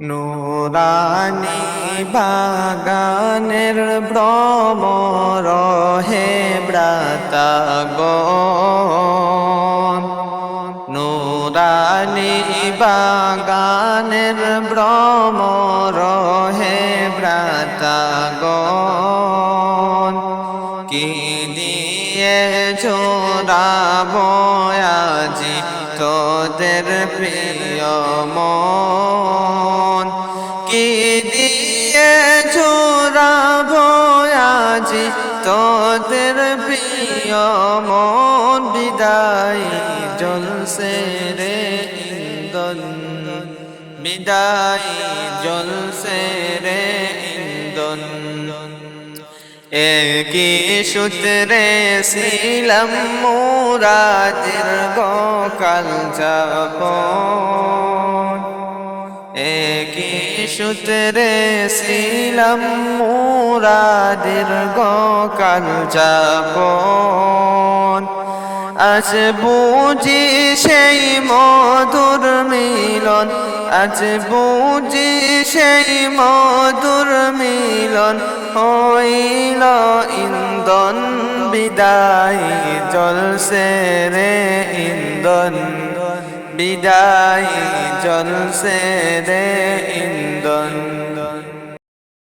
নুরানি বাগানের ভ্রমর হে ব্রাতাগণ। নুরানি বাগানের ভ্রমর হে ব্রাতাগণ। কি দিয়ে চোরাবো আজি তোদের প্রিয় মন? দিয়ে চোরাবো আজি তোদের প্রিয় মন বিদায় জলসে রে ইন্দন বিদায় জলসে রে ইন্দন একই সূত্রে ছিলাম মোরা দীর্ঘ কাল যাব। একই সূত্রে ছিলাম মোরা দীর্ঘ কাল যাব আজ বুঝি সেই মধুর মিলন, আজ বুঝি সেই মধুর মিলন, হইল ইন্দন বিদায়, জলসে রে ইন্দন বিদায়, জলসে রে